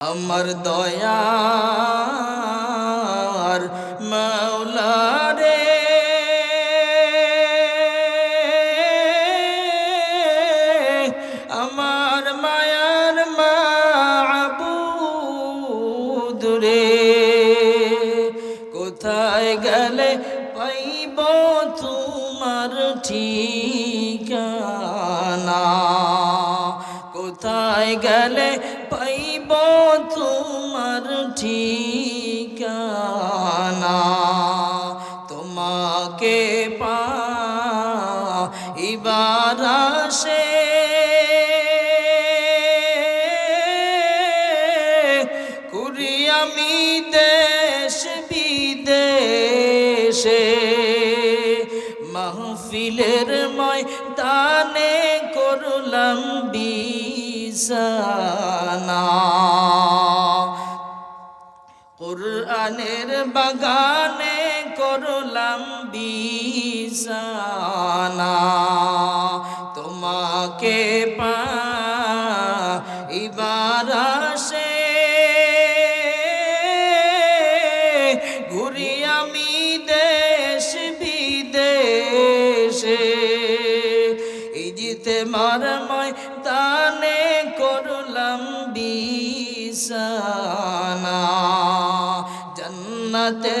আমার দয়ার দেশ বিদেশে মাহফিলের ময়দানে করলাম কোরআনের বাগানে করলাম বিছানা। তোমাকে পা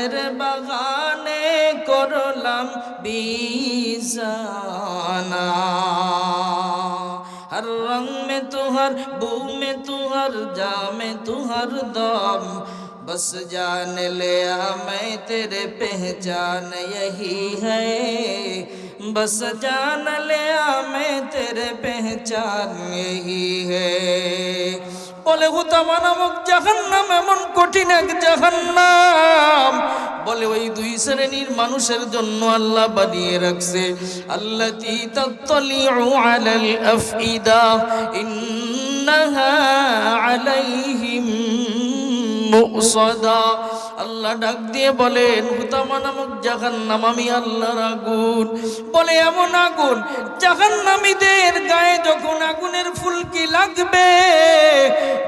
তাদের বাগানে করলাম বিজানা। ہر رنگ میں تو ہر بو میں تو ہر جا میں تو ہر دم بس جان لیا میں تیرے پہچان یہی ہے بس جان لیا میں تیرے پہچان یہی ہے বলে, হুতামা নামক জাহান্নাম এমন কঠিন এক জাহান্নাম। বলে, ওই দুই শ্রেণির মানুষের জন্য আল্লাহ বানিয়ে রাখছে আল্লাহ তাত্তালিউ আলাল আফইদা, ইন্নাহা আলাইহিম মুসদা। আল্লাহ ডাক দিয়ে বলেন, হুতামা নামক জাহান্নাম আমি আল্লাহর আগুন। বলে, এমন আগুন জাহান নামীদের গায়ে যখন আগুনের ফুলকি লাগবে?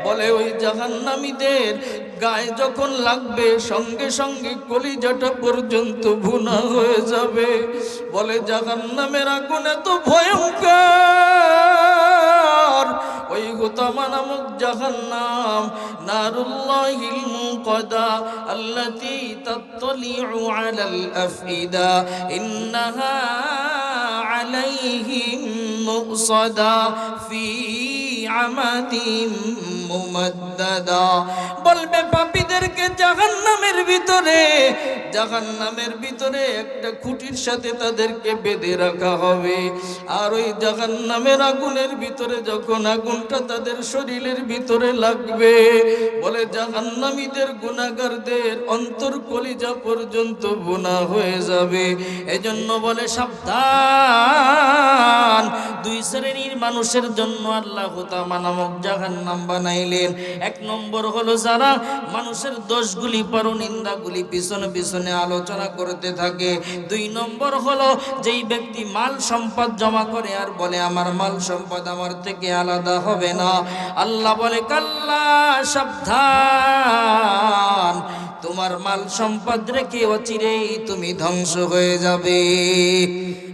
বলে, ওই জাহান্নামীদের গায়ে যখন লাগবে, সঙ্গে সঙ্গে কলিজাটা পর্যন্ত ভুনা হয়ে যাবে। বলে, জাহান্নামের আগুন এত ভয়ঙ্কর। ওই হুতামা নামক জাহান্নাম, নারুল্লাহিল মুকদা আল্লাতী তাত্তালিউ আলাল আফইদা, ইন্নাহা আলাইহিম মুসদা ফি আমাদিম মুমাদ্দাদা। বলবে পাপীদেরকে জাহান্নামের ভিতরে জাহান্নামের ভিতরে একটা খুঁটির সাথে তাদেরকে বেঁধে রাখা হবে। আর ওই জাহান্নামের আগুনের ভিতরে যখন আগুনটা তাদের শরীরের ভিতরে লাগবে, বলে জাহান্নামীদের গুণাগারদের অন্তর কলিজা পর্যন্ত গুণা হয়ে যাবে। এজন্য বলে, সাবধান, দুই শ্রেণির মানুষের জন্য আল্লাহ হুতামা নামক জাহান্নাম বানাইলেন এক নম্বর হলো যারা মানুষের দোষগুলি পরনিন্দাগুলি পিছনে পিছনে আলোচনা করতে থাকে। দুই নম্বর হলো যেই ব্যক্তি মাল সম্পদ জমা করে আর বলে, আমার মাল সম্পদ আমার থেকে আলাদা হবে না। আল্লাহ বলে, কাল্লা, সাবধান। তোমার মাল সম্পদ রেখে অচিরেই তুমি ধ্বংস হয়ে যাবে।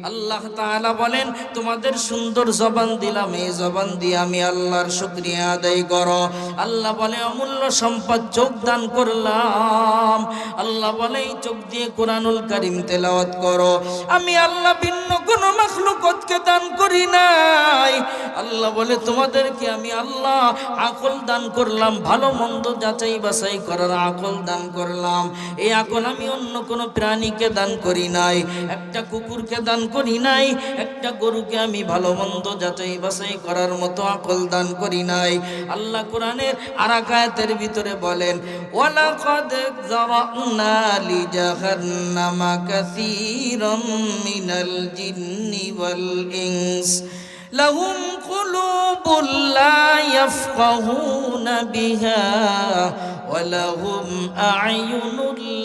আল্লাহ তাআলা বলেন, তোমাদের সুন্দর জবান দিলাম, এই জবান দিয়ে আমি আল্লাহর শুকরিয়া আদায় করো। আল্লাহ বলে, অমূল্য সম্পদ চোখ দান করলাম। আল্লাহ বলে, এই চোখ দিয়ে কোরআনুল কারিম তেলাওয়াত করো। আমি আল্লাহ ভিন্ন কোন মাখলুকতকে দান করি নাই। আল্লাহ বলে, তোমাদেরকে আমি আল্লাহ আকল দান করলাম, ভালো মন্দ যাচাই বাছাই করার আকল দান করলাম। এই আকল আমি অন্য কোনো প্রাণীকে দান করি নাই। একটা কুকুরকে দান করি নাই একটা গরুকে আমি ভালো মন্দ যাচাই বাছাই করার মতো আকল দান করি নাই আল্লাহ কোরআনের আরাকায়াতের ভিতরে বলেন ওয়ালাকাদ যারানা লিজাহান্নামা কাসীরাম মিনাল জিন্নি ওয়াল ইনস لهم قلوب لا يفقهون بها ولهم أعين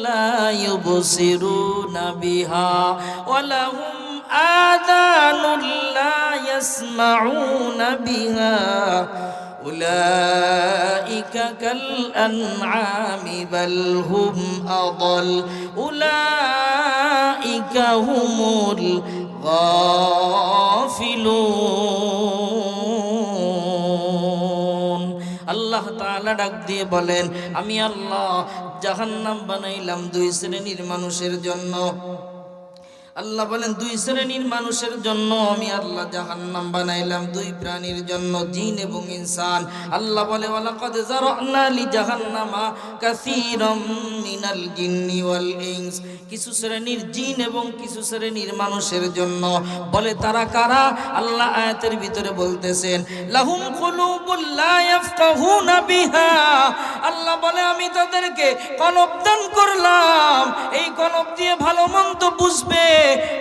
لا يبصرون بها ولهم آذان لا يسمعون بها أولئك كالأنعام بل هم أضل أولئك هم الغافلون আল্লাহ তাআলা ডাক দিয়ে বলেন আমি আল্লাহ জাহান্নাম বানাইলাম দুই শ্রেণীর মানুষের জন্য আল্লাহ বলেন, দুই শ্রেণির মানুষের জন্য আমি আল্লাহ জাহান্নাম বানাইলাম, দুই প্রাণীর জন্য জিন এবং ইনসান। আল্লাহ বলে, ওয়ালাকাদ জারানা লি জাহান্নামা কাসীরাম মিনাল জিন্নি ওয়াল ইনস। কিছু শ্রেণির জিন এবং কিছু শ্রেণির মানুষের জন্য। বলে, তারা কারা? আল্লাহ আয়াতের ভিতরে বলতেছেন, লাহুম কুলুবুল লা ইয়াফকাহুনা বিহা। আল্লাহ বলে, আমি তাদেরকে কলব দান করলাম। এই কলব দিয়ে ভালো মন্দ বুঝবে।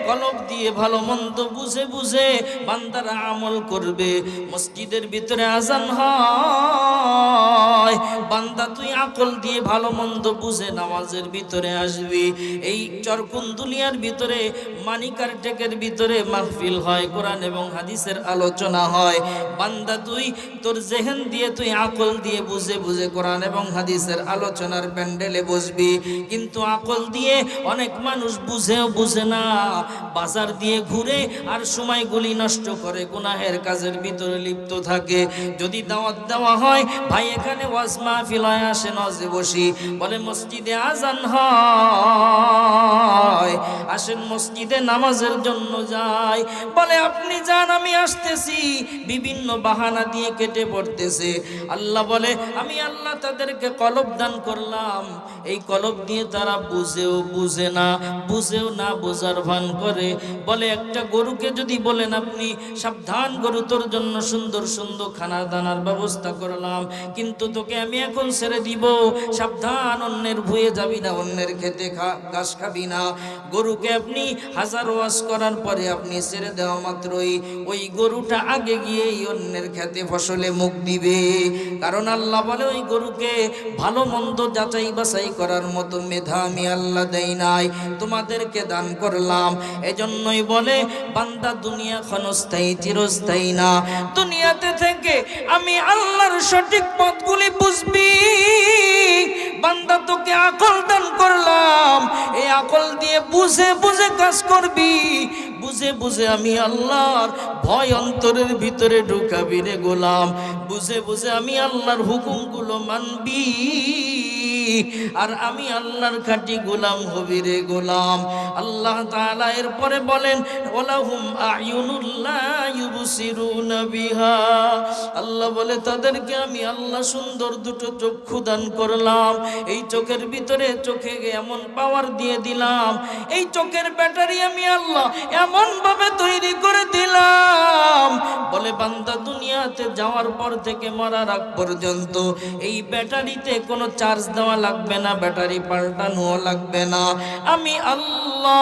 কলব দিয়ে ভালো মন্দ বুঝে বুঝে বান্দারা আমল করবে। মসজিদের ভিতরে আজান হয়। বান্দা তুই আকল দিয়ে ভালো মন্দ বুঝে নামাজের ভিতরে আসবি। এই চরকুন্দুলিয়ার ভিতরে, মানিকার টেকের ভিতরে মাহফিল হয়, কোরআন এবং হাদিসের আলোচনা হয়। বান্দা তুই, তোর জেহেন দিয়ে তুই আকল দিয়ে বুঝে বুঝে কোরআন এবং হাদিসের আলোচনার প্যান্ডেলে বসবি। কিন্তু আকল দিয়ে অনেক মানুষ বুঝেও বুঝে না। বাজার দিয়ে ঘুরে আর সময়গুলি নষ্ট করে, গুনাহের কাজের ভিতরে লিপ্ত থাকে। যদি দাওয়াত দেওয়া হয়, ভাই, এখানে ওয়াজ মাহফিল হয়, আসে নজে বসি, বলে, মসজিদে আজান হয়, আসেন মসজিদে নামাজের জন্য যাই। বলে, আপনি যান, আমি আসতেছি। বিভিন্ন বাহানা দিয়ে কেটে পড়তেছে। আল্লাহ বলে, আমি আল্লাহ তাদেরকে কলব দান করলাম। এই কলব দিয়ে তারা বুঝেও বুঝে না, বুঝেও না বোঝার ভান করে, বলে একটা গরুকে যদি বলেন আপনি, সাবধান গরু, তোর জন্য সুন্দর সুন্দর খানা দানার ব্যবস্থা করলাম, কিন্তু তোকে আমি এখন ছেড়ে দিব। সাবধান, অন্যের ভুয়ে যাবি না, অন্যের খেতে খা, ঘাস খাবি না। গরুকে আপনি হাজার ওয়াশ করার পরে আপনি ছেড়ে দেওয়া মাত্রই ওই গরুটা আগে গিয়ে অন্যের খেতে ফসলে মুখ দিবে। কারণ আল্লাহ বলে, ওই গরুকে ভালো, মন্দ যাচাই বাছাই করার মতো মেধা আমি আল্লাহ দেই নাই। তোমাদেরকে দান করলাম এজন্যই বলে, বান্দা দুনিয়া ক্ষণস্থায়ী, চিরস্থায়ী না। দুনিয়াতে থেকে আমি আল্লাহর সঠিক পথগুলি বুঝবি। বান্দা তোকে আকল দান করলাম। এই আকল দিয়ে বুঝে বুঝে কাজ করবি। বুঝে বুঝে আমি আল্লাহর ভয় অন্তরের ভিতরে ঢুকাবি রে গোলাম। বুঝে বুঝে আমি আল্লাহর হুকুমগুলো মানবি। আর আমি আল্লাহর খাঁটি গোলাম হবি রে গোলাম। আল্লাহ তাআলা এরপরে বলেন, ওলাহুম আয়ুনুল্লাহ আল্লাহ বলে, তাদেরকে আমি আল্লাহ সুন্দর দুটো চক্ষু দান করলাম। এই চোখের ভিতরে চোখে এমন পাওয়ার দিয়ে দিলাম। এই চোখের ব্যাটারি আমি আল্লাহ এমন ভাবে তৈরি করে দিলাম। বলে, বান্দা দুনিয়াতে যাওয়ার পর থেকে মরার আগ পর্যন্ত এই ব্যাটারিতে কোনো চার্জ দেওয়া লাগবে না, ব্যাটারি পাল্টানো লাগবে না। আমি আল্লাহ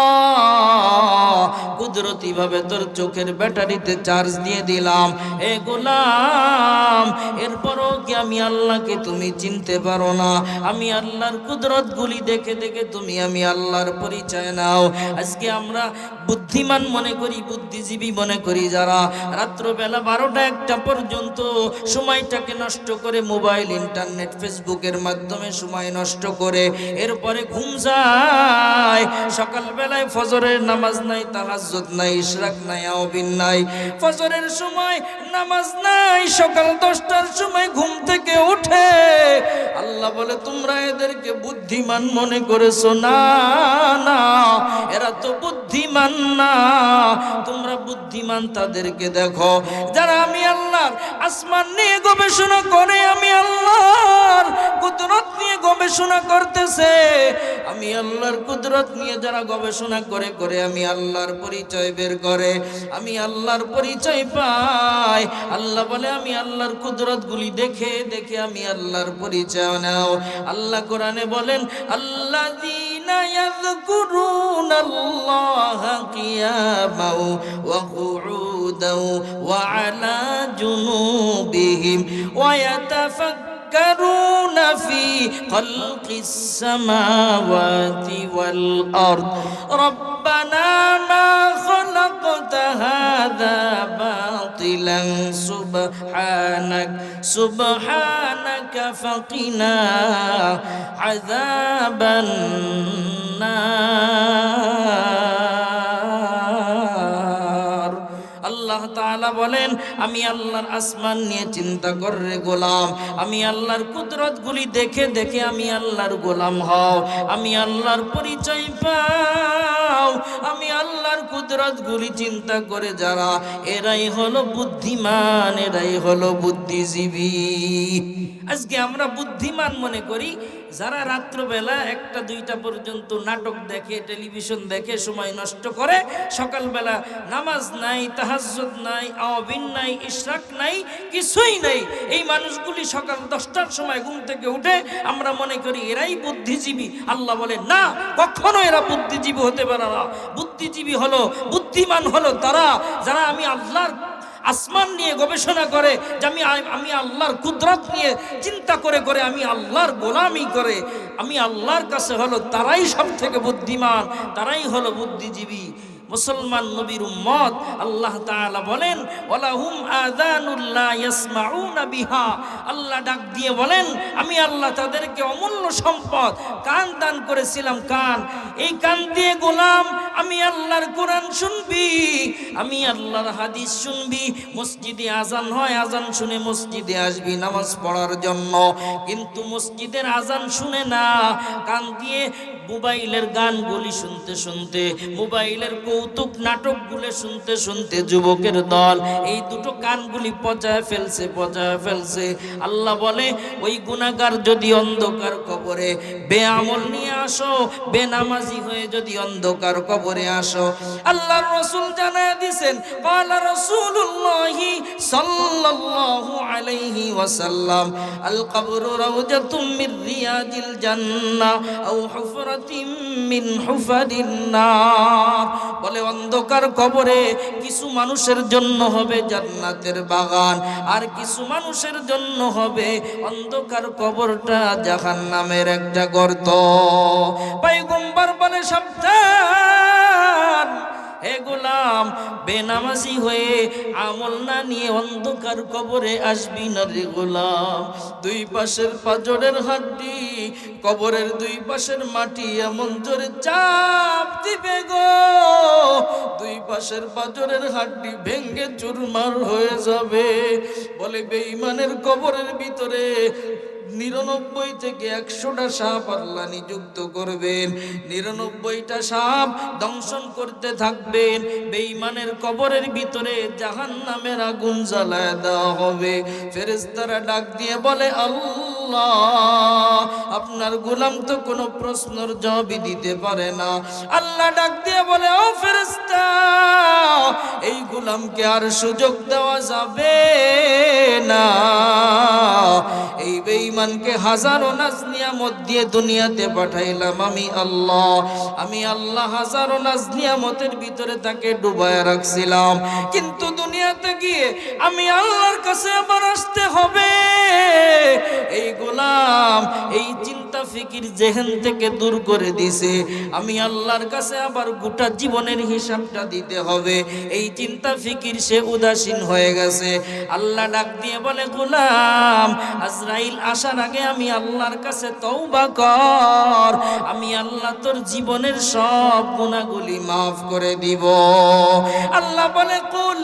কুদরতি ভাবে তোর চোখের ব্যাটারিতে চার্জ দিয়ে দিলাম। এ গোলাম, এরপরও কি আমি আল্লাহকে তুমি চিনতে পারো না? আমি আল্লাহর কুদরত গুলি দেখে দেখে তুমি আমি আল্লাহর পরিচয় নাও। আজকে আমরা বুদ্ধিমান মনে করি, বুদ্ধিজীবী মনে করি যারা রাত্রবেলা বারোটা একটা পর্যন্ত সময়টাকে নষ্ট করে মোবাইল, ইন্টারনেট, ফেসবুকের মাধ্যমে সময় নষ্ট করে। এরপরে ঘুম যায়। সকালবেলায় ফজরের নামাজ নাই তাহাজ্জুদ নাই, ইশরাক নাই আওবিন নাই। ফজরের সময় নামাজ নাই, সকাল দশটার সময় ঘুম থেকে উঠে। আল্লাহ বলে, তোমরা এদেরকে বুদ্ধিমান মনে করেছ? না না, এরা তো বুদ্ধিমান না। তোমরা বুদ্ধিমান তাদেরকে দেখো। যারা আমি আল্লাহর আসমান নিয়ে গবেষণা করে, আমি আল্লাহর কুদরত নিয়ে গবেষণা করতেছে আমি আল্লাহর কুদরত নিয়ে যারা গবেষণা করে করে আমি আল্লাহর পরিচয় বের করে আমি আল্লাহর পরিচয় পাই আল্লাহ বলে আমি আল্লাহর কুদরত গুলি দেখে দেখে আমি আল্লাহর পরিচয় নাও আল্লাহ কোরআনে বলেন আল্লাহ يذكرون الله قياما وقعودا وعلى جنوبهم ويتفكرون في خلق السماوات والأرض. ربنا ما خلقت هذا باطلا. سبحانك سبحانك فقنا عذاب النار. তাআলা বলেন, আমি আল্লাহর আসমান নিয়ে চিন্তা কর গোলাম। আমি আল্লাহর কুদরত গুলি দেখে দেখে আমি আল্লাহর গোলাম হও। আমি আল্লাহর পরিচয় পাও। আমি আল্লাহর কুদরত গুলি চিন্তা করে যারা, এরাই হলো বুদ্ধিমান, এরাই হলো বুদ্ধিজীবী। আজকে আমরা বুদ্ধিমান মনে করি যারা রাত্রবেলা একটা, দুইটা পর্যন্ত নাটক দেখে, টেলিভিশন দেখে, সময় নষ্ট করে, সকালবেলা নামাজ নাই, তাহাজ্জুদ নাই, আওয়াবিন নাই, ইশরাক নাই, কিছুই নাই, এই মানুষগুলি সকাল দশটার সময় ঘুম থেকে উঠে, আমরা মনে করি এরাই বুদ্ধিজীবী। আল্লাহ বলে, না, কখনো এরা বুদ্ধিজীবী হতে পারে না। বুদ্ধিজীবী হলো, বুদ্ধিমান হলো তারা, যারা আমি আল্লাহর আসমান নিয়ে গবেষণা করে যে আমি আমি আল্লাহর কুদরত নিয়ে চিন্তা করে করে আমি আল্লাহর গোলামি করে, আমি আল্লাহর কাছে হলো তারাই সব থেকে বুদ্ধিমান, তারাই হলো বুদ্ধিজীবী। মুসলমান নবীর উম্মত, আল্লাহ তাআলা বলেন, ওয়ালাহুম আযানুল্লাহ ইয়াসমাউনা বিহা। আল্লাহ ডাক দিয়ে বলেন, আমি আল্লাহ তাদেরকে অমূল্য সম্পদ, কান দান করেছিলাম, কান। এই কান দিয়ে গোলাম, আমি আল্লাহর কোরআন শুনবি, আমি আল্লাহর হাদিস শুনবি। মসজিদে আজান হয় আজান শুনে মসজিদে আসবি নামাজ পড়ার জন্য। কিন্তু মসজিদের আজান শুনে না, কান দিয়ে মোবাইলের গানগুলি শুনতে শুনতে, মোবাইলের কৌতুক নাটকগুলি শুনতে শুনতে যুবকের দল এই দুটো কানগুলি পচায় ফেলছে পচায় ফেলছে। আল্লাহ বলে, ওই গুণাগার যদি অন্ধকার কবরে বেআমল নিয়ে আসো, বেনামাজি হয়ে যদি অন্ধকার কবরে আসো। আল্লাহ রসুল জানায় দিছেন কালা রসুল্লাহি সাল্লাল্লাহু আলাইহি ওয়াসাল্লাম আল কবরু রাউজাতুম মির রিয়াজিল জান্নাহ, আও মিন বলে অন্ধকার কবরে কিছু মানুষের জন্য হবে জান্নাতের বাগান, আর কিছু মানুষের জন্য হবে অন্ধকার কবরটা জাহান নামের একটা গর্ত। পাইগম্বার বলে, সাবধান! হে গোলাম, বেনামাজি হয়ে আমল না নিয়ে অন্ধকার কবরে আসবি না রে গোলাম। দুই পাশের পাজরের হাড্ডি, কবরের দুই পাশের মাটি এমন জোরে চাপ দিবে গো। দুই পাশের পাজরের হাড্ডি ভেঙ্গে চুরমার হয়ে যাবে। বলে বেঈমানের কবরের ভিতরে নিরানব্বই থেকে একশোটা সাপ আল্লাহ নিযুক্ত করবেন। নিরানব্বইটা সাপ দংশন করতে থাকবেন। বেঈমানের কবরের ভিতরে জাহান নামের আগুন জ্বালায় দেওয়া হবে। ফেরেস্তারা ডাক দিয়ে বলে, আল্লাহ, আপনার গোলাম তো কোনো প্রশ্নর জবাবই দিতে পারে না। আল্লাহ ডাক দিয়ে বলে, ও ফেরেস্তা এই গোলামকে আর সুযোগ দেওয়া যাবে না। এই বেঈমানকে হাজারো নাজ নিয়ামত দিয়ে দুনিয়াতে পাঠাইলাম। আমি আল্লাহ আমি আল্লাহ হাজারো নাজ নিয়ামতের ভিতরে তাকে ডুবায় রাখছিলাম। কিন্তু দুনিয়াতে গিয়ে আমি আল্লাহর কাছে আবার আসতে হবে। এই গোলাম, এই চিন্তা ফিকির জেহেন থেকে দূর করে দিছে। আমি আল্লাহর কাছে আবার গোটা জীবনের হিসাবটা দিতে হবে। এই চিন্তা ফিকির সে উদাসীন হয়ে গেছে। আল্লাহ ডাক দিয়ে বলে, গোলাম, আজরাইল আসার আগে আমি আল্লাহর কাছে তওবা কর। আমি আল্লাহ তোর জীবনের সব গুণাগুলি মাফ করে দিব। আল্লাহ বলে, কুল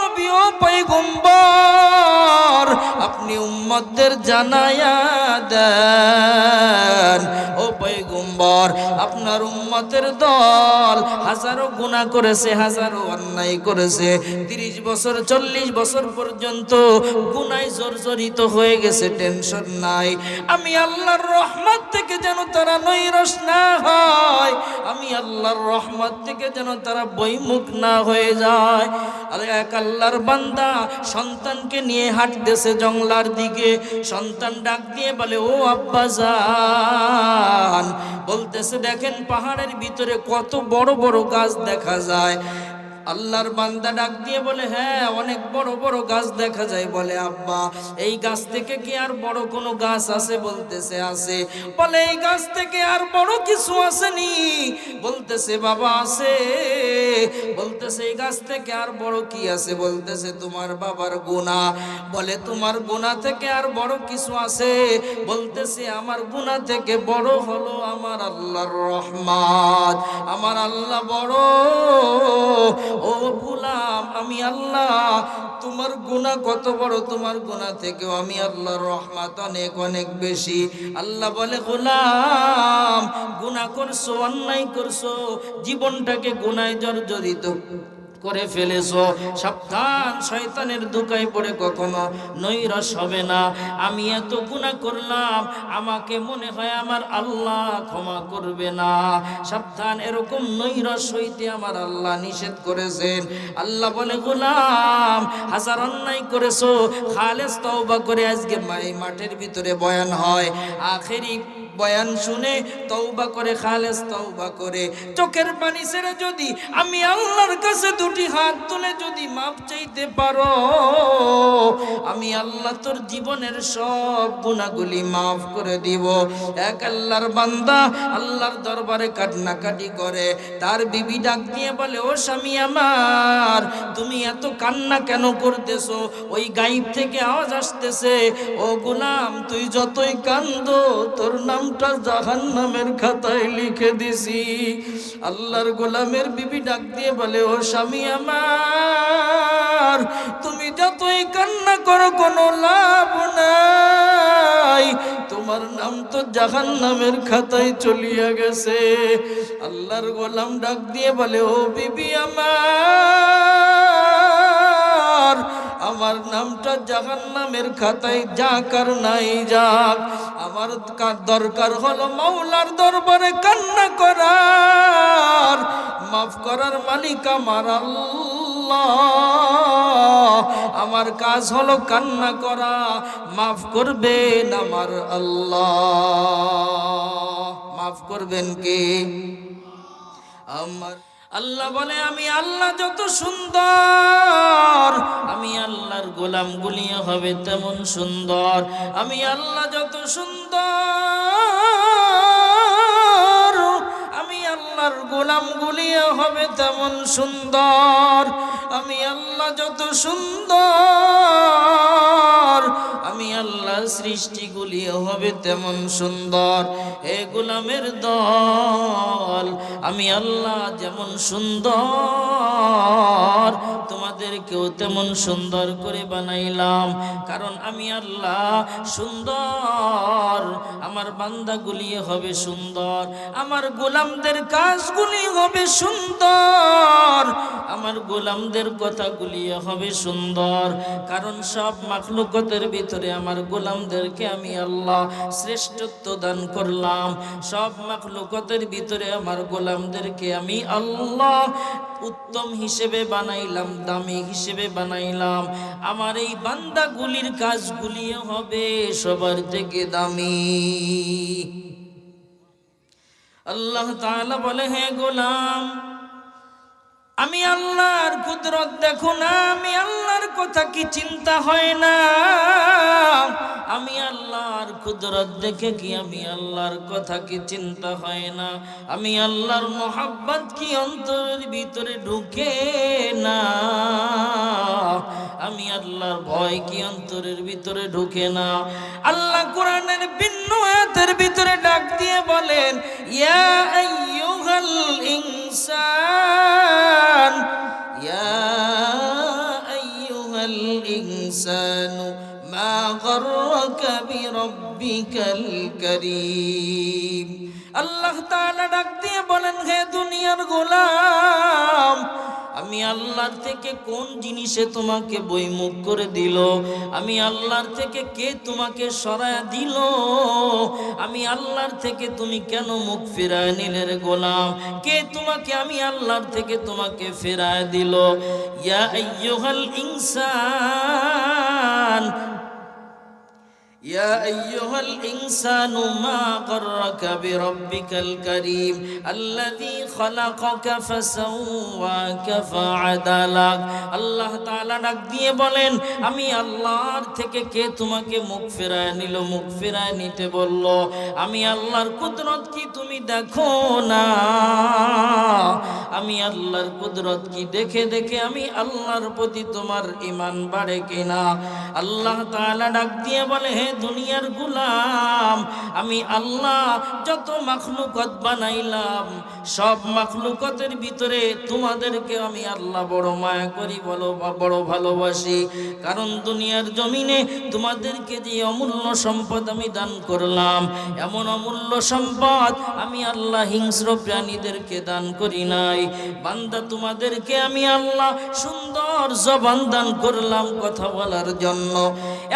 নবী, ও পয়গম্বর, আপনি উম্মতদের জানায়া দেন। ও পয়গম্বর, আপনার উম্মতের দল হাজারো গুনাহ করেছে, হাজারো অন্যায় করেছে। তিরিশ বছর, চল্লিশ বছর পর্যন্ত গুনায় জর্জরিত হয়ে গেছে, টেনশন নাই। আমি আল্লাহর রহমত থেকে যেন তারা নৈরস না হয়, আমি আল্লাহর রহমত থেকে যেন তারা বইমুখ না হয়ে যায়। আরে এক আল্লাহর বান্দা সন্তানকে নিয়ে হাঁটতেছে জংলার দিকে। সন্তান ডাক দিয়ে বলে, ও আব্বা যান বলতেছে, দেখেন পাহাড়ের ভিতরে কত বড় বড় গাছ দেখা যায়। আল্লাহর বান্দা ডাক দিয়ে বলে হ্যাঁ অনেক বড় বড় গাছ দেখা যায়। বলে, আব্বা, এই গাছ থেকে কি আর বড় কোনো গাছ আছে? বলতেছে, আছে। বলে, এই গাছ থেকে আর বড় কিছু আসেনি। বলতেছে, বাবা, আছে। বলতেছে, এই গাছ থেকে আর বড় কি আছে? বলতেছে, তোমার বাবার গুণা। বলে, তোমার গুণা থেকে আর বড় কিছু আছে? বলতেছে, আমার গুণা থেকে বড় হলো আমার আল্লাহর রহমান আমার আল্লাহ বড়। ও গুলাম, আমি আল্লাহ। তোমার গুণা কত বড়? তোমার গুণা থেকেও আমি আল্লাহর রহমাত অনেক অনেক বেশি। আল্লাহ বলে, গোলাম, গুণা করছ, অন্যায় করছ, জীবনটাকে গুণায় জর্জরিত। করে ফেলেছো। সাবধান, শয়তানের দুকায় পড়ে কখনো নৈরস হবে না। আমি এত গুণা করলাম, আমাকে মনে হয় আমার আল্লাহ ক্ষমা করবে না। সাবধান, এরকম নৈরস হইতে আমার আল্লাহ নিষেধ করেছেন। আল্লাহ বলে, গোলাম, হাজার অন্যায় করেছ, খালেস তওবা করে আজকে এই মাঠের ভিতরে বয়ান হয়। আখেরি বয়ান শুনে তৌবা করে, খালেস তৌবা করে, চোখের পানি ছেড়ে যদি আমি আল্লাহর কাছে দুটি হাত তুলে যদি মাপ চাইতে পারো, আমি আল্লাহ তোর জীবনের সব গুণাগুলি মাফ করে দিব। এক আল্লাহর বান্দা আল্লাহর দরবারে কান্নাকাটি করে, তার বিবি ডাক দিয়ে বলে, ও স্বামী আমার, তুমি এত কান্না কেন করতেছো? ওই গাইব থেকে আওয়াজ আসতেছে। ও গুলাম, তুই যতই কান্দ, তোর নামটা জাহান নামের খাতায় লিখে দিছি। আল্লাহর গোলামের বিবি ডাক দিয়ে বলে, ও স্বামী আমার, তুমি যতই কান্না করো, কোনো লাভ নাই। তোমার নাম তো জাহান নামের খাতায় চলিয়া গেছে। আল্লাহর গোলাম ডাক দিয়ে বলে, ও বিবি আমার আমার নামটা জাহান নামের খাতায় যাক আর নাই যাক। আমার দরকার হলো মাওলার দরবারে কান্না করার। মাফ করার মালিক আমার আমার কাজ হলো কান্না করা, মাফ করবেন আমার আল্লাহ। মাফ করবেন কে? আমার আল্লাহ বলে, আমি আল্লাহ যত সুন্দর, আমি আল্লাহর গোলাম গুলিয়ে হবে তেমন সুন্দর। আমি আল্লাহ যত সুন্দর, আমি আল্লাহর গোলাম গুলিয়ে হবে তেমন সুন্দর। আমি আল্লাহ যত সুন্দর, আমি আল্লাহর সৃষ্টিগুলি হবে তেমন সুন্দর। এ গোলামের দল, আমি আল্লাহ যেমন সুন্দর, তোমাদেরকেও তেমন সুন্দর করে বানাইলাম। কারণ আমি আল্লাহ সুন্দর, আমার বান্দাগুলি হবে সুন্দর, আমার গোলামদের কাজগুলি হবে সুন্দর, আমার গোলামদের কথাগুলি হবে সুন্দর। কারণ সব মাখলুকতের ভিতরে আমার গোলামদেরকে আমি আল্লাহ শ্রেষ্ঠত্ব দান করলাম। সব মাখলুকতের ভিতরে আমার গোলামদেরকে আমি আল্লাহ উত্তম হিসেবে বানাইলাম, দামি হিসেবে বানাইলাম। আমার এই বান্দাগুলির কাজগুলি হবে সবার থেকে দামি। আল্লাহ তাআলা বলে, হে গোলাম, আমি আল্লাহর কুদরত দেখো না, আমি আল্লাহর কথা কি চিন্তা হয় না। আমি আল্লাহর কুদরত দেখে কি আমি আল্লাহর কথা কি চিন্তা হয় না? আমি আল্লাহর মোহাব্বত কি অন্তরের ভিতরে ঢুকে না? আমি আল্লাহর ভয় কি অন্তরের ভিতরে ঢুকে না? আল্লাহ কোরআনের ভিন্ন আয়াতের ভিতরে ডাক দিয়ে বলেন, ইয়া কারীম। আল্লাহ তাআলা ডাক দিয়ে বলেন, হে দুনিয়ার গোলাম, আমি আল্লাহর থেকে কোন জিনিসে তোমাকে বইমুখ করে দিল? আমি আল্লাহর থেকে কে তোমাকে সরায় দিল? আমি আল্লাহর থেকে তুমি কেন মুখ ফেরায় নিলে রে গোলাম? কে তোমাকে আমি আল্লাহর থেকে তোমাকে ফেরায় দিল? ইয়া আইয়ুহাল ইনসান يا أيها الإنسان ما غرك بربك الكريم الذي خلقك فسواك فعدلك আল্লাহ তাআলা ডাক দিয়ে বলেন আমি আল্লাহর থেকে কে তোমাকে মুখ ফেরায় নিল মুখ ফেরায় নিতে বলল আমি আল্লাহর কুদরত কি তুমি দেখো না আমি আল্লাহর কুদরত কি দেখে দেখে আমি আল্লাহর প্রতি তোমার ইমান বাড়ে কিনা আল্লাহ তাআলা ডাক দিয়ে বলে হে দুনিয়ার গুলাম। আমি আল্লাহ যত মাখলুকত বানাইলাম, সব মাখলুকতের ভিতরে তোমাদেরকে আমি আল্লাহ বড় মায়া করি, বলো, বড় ভালোবাসি। কারণ দুনিয়ার জমিনে তোমাদেরকে যে অমূল্য সম্পদ আমি দান করলাম, এমন অমূল্য সম্পদ আমি আল্লাহ হিংস্র প্রাণীদেরকে দান করি নাই। বান্দা, তোমাদেরকে আমি আল্লাহ সুন্দর জবান দান করলাম কথা বলার জন্য।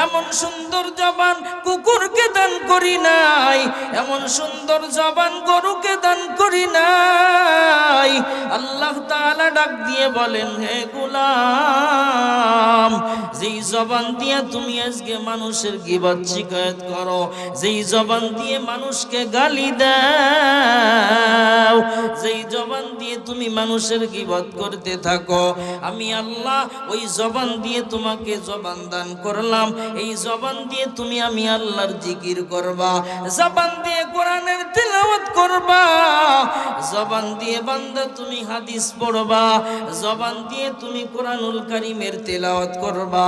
এমন সুন্দর জবান কুকুরকে দান করি নাই। এমন সুন্দর জবান গরুকে দান করি নাই। আল্লাহ তাআলা ডাক দিয়ে বলেন, হে গুলাম, যেই জবান দিয়ে তুমি আজকে মানুষের গিবত শিকায়ত করো, যেই জবান দিয়ে মানুষকে গালি দাও, যেই জবান দিয়ে তুমি মানুষের গিবত করতে থাকো, আমি আল্লাহ ওই জবান দিয়ে তোমাকে জবান দান করলাম। এই জবান দিয়ে তুমি আমি আল্লাহর জিকির করবা, জবান দিয়ে কোরআনের তিলাওয়াত করবা, জবান দিয়ে বান্দা তুমি হাদিস পড়বা, জবান দিয়ে তুমি কোরআনুল কারিমের তেলাওয়াত করবা,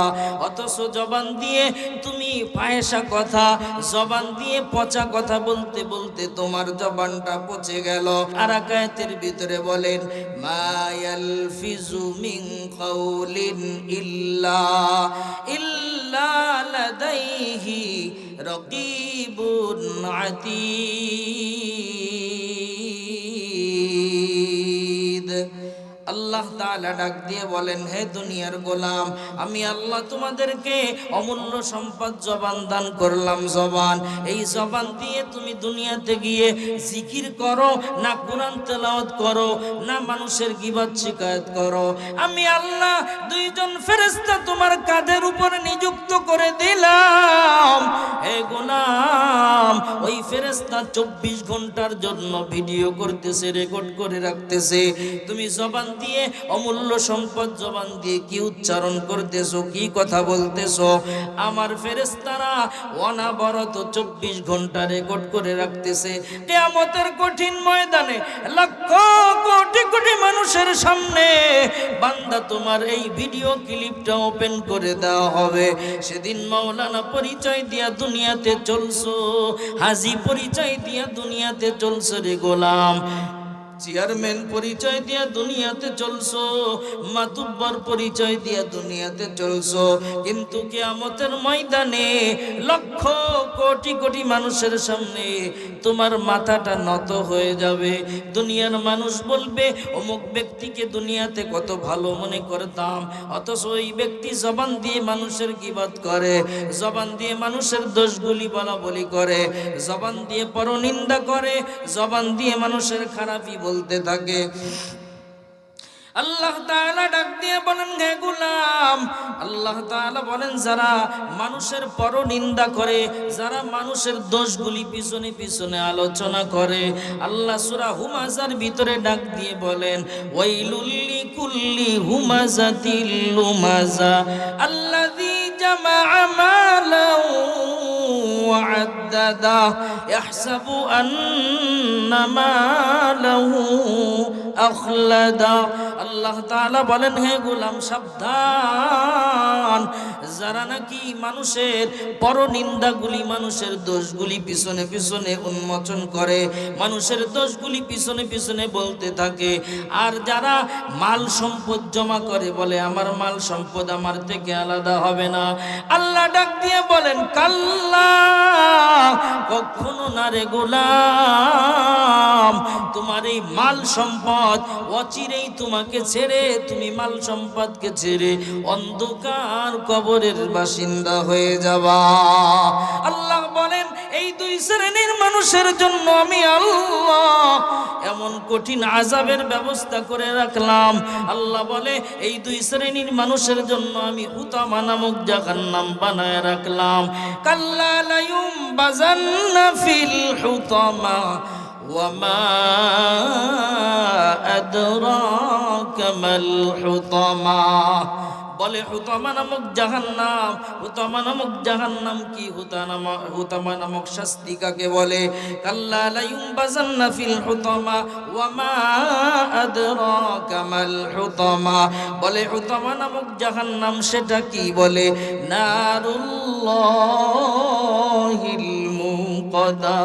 অথচ জবান দিয়ে তুমি পায়েসা কথা, জবান দিয়ে পচা কথা বলতে বলতে তোমার জবানটা পচে গেল। আর আকায়াতের ভিতরে বলেন মায়াল ফিজু মিন কাউলিন ইল্লা ইল্লা লাদাইহি রকিবুন আতীদ আল্লাহ তাআলা ডাক দিয়ে বলেন, হে দুনিয়ার গোলাম, আমি আল্লাহ তোমাদেরকে অমূল্য সম্পদ জবান দান করলাম, জবান। এই জবান দিয়ে তুমি দুনিয়াতে গিয়ে জিকির করো, না কোরআন তেলাওয়াত করো, না মানুষের গিবাদ শিকায়ত করো। আমি আল্লাহ দুইজন ফেরেশতা তোমার কাঁধের উপরে নিযুক্ত করে দিলাম। হে গোলাম, ওই ফেরেশতা চব্বিশ ঘণ্টার জন্য ভিডিও করতেছে, রেকর্ড করে রাখতেছে। তুমি জবান দিয়ে, অমূল্য সম্পদ জবান দিয়ে কি উচ্চারণ করতেছো, কি কথা বলতেছো? আমার ফেরেস্তারা অনাবরত চব্বিশ ঘণ্টা রেকর্ড করে রাখতেছে। কেয়ামতের কঠিন ময়দানে লক্ষ কোটি কোটি মানুষের সামনে বান্দা তোমার এই ভিডিও ক্লিপটা ওপেন করে দেওয়া হবে। সেদিন মাওলানা পরিচয় দিয়া দুনিয়াতে চলছো হাজি পরিচয় দিয়া দুনিয়াতে চলছো রে গোলাম। চেয়ারম্যান পরিচয় দিয়া দুনিয়াতে চলছো, মাতুব্বর পরিচয় দিয়া দুনিয়াতে চলছো। কিন্তু কিয়ামতের ময়দানে লক্ষ কোটি কোটি মানুষের সামনে তোমার মাথাটা নত হয়ে যাবে। দুনিয়ার মানুষ বলবে, অমুক ব্যক্তিকে দুনিয়াতে কত ভালো মনে করতাম। অথচ ওই ব্যক্তি জবান দিয়ে মানুষের গিবাদ করে, জবান দিয়ে মানুষের দোষগুলি বলা বলি করে, জবান দিয়ে পরনিন্দা করে, জবান দিয়ে মানুষের খারাপই বলতে থাকে। আল্লাহ তাআলা ডাক দিয়ে বলেন, হে গুলাম, আল্লাহ তাআলা বলেন, যারা মানুষের পর নিন্দা করে, যারা মানুষের দোষগুলি পিছনে পিছনে আলোচনা করে, আল্লাহ সূরা হুমাজার ভিতরে ডাক দিয়ে বলেন ওয়াইলুল্লি কুল্লি হুমাজাতিল লুমাজা আল্লাযী জামা'a মালাও وعدده يحسب أن ماله أخلده আল্লাহ তাআলা বলেন হে গোলাম সাবধান যারা নাকি মানুষের পরনিন্দাগুলি, মানুষের দোষগুলি পিছনে পিছনে উন্মোচন করে, মানুষের দোষগুলি পিছনে পিছনে বলতে থাকে। আর যারা মাল সম্পদ জমা করে বলে, আমার মাল সম্পদ আমার থেকে আলাদা হবে না। আল্লাহ ডাক দিয়ে বলেন, কাল্লা, কখনো না রে গোলাম, তোমার এই মাল সম্পদ অচিরেই তোমাকে ছেড়ে, তুমি মাল সম্পদকে ছেড়ে অন্ধকার কবরের বাসিন্দা হয়ে যাবা আল্লাহ বলেন এই এই দুই শ্রেণীর মানুষের জন্য আমি আল্লাহ এমন কঠিন আজাবের ব্যবস্থা করে রাখলাম আল্লাহ বলে এই দুই শ্রেণীর মানুষের জন্য আমি হুতামা নামক জাহান্নাম বানায় রাখলাম কাল্লা লায়ুম বাজান্না ফিল হুতামা وما أدراك ما الحطمة বলে, হুতামা নামক জাহান্নাম, হুতামা নামক জাহান্নাম কি? হুতানামা হুতামা নামক শাস্তি কাকে বলে? কাল্লা লায়ুম বাজান্না ফিল হুতামা ওয়ামা আদরাকা মাল হুতামা। বলে, হুতামা নামক জাহান্নাম সেটা কি বলে? নারুল্লাহিল মুকাদা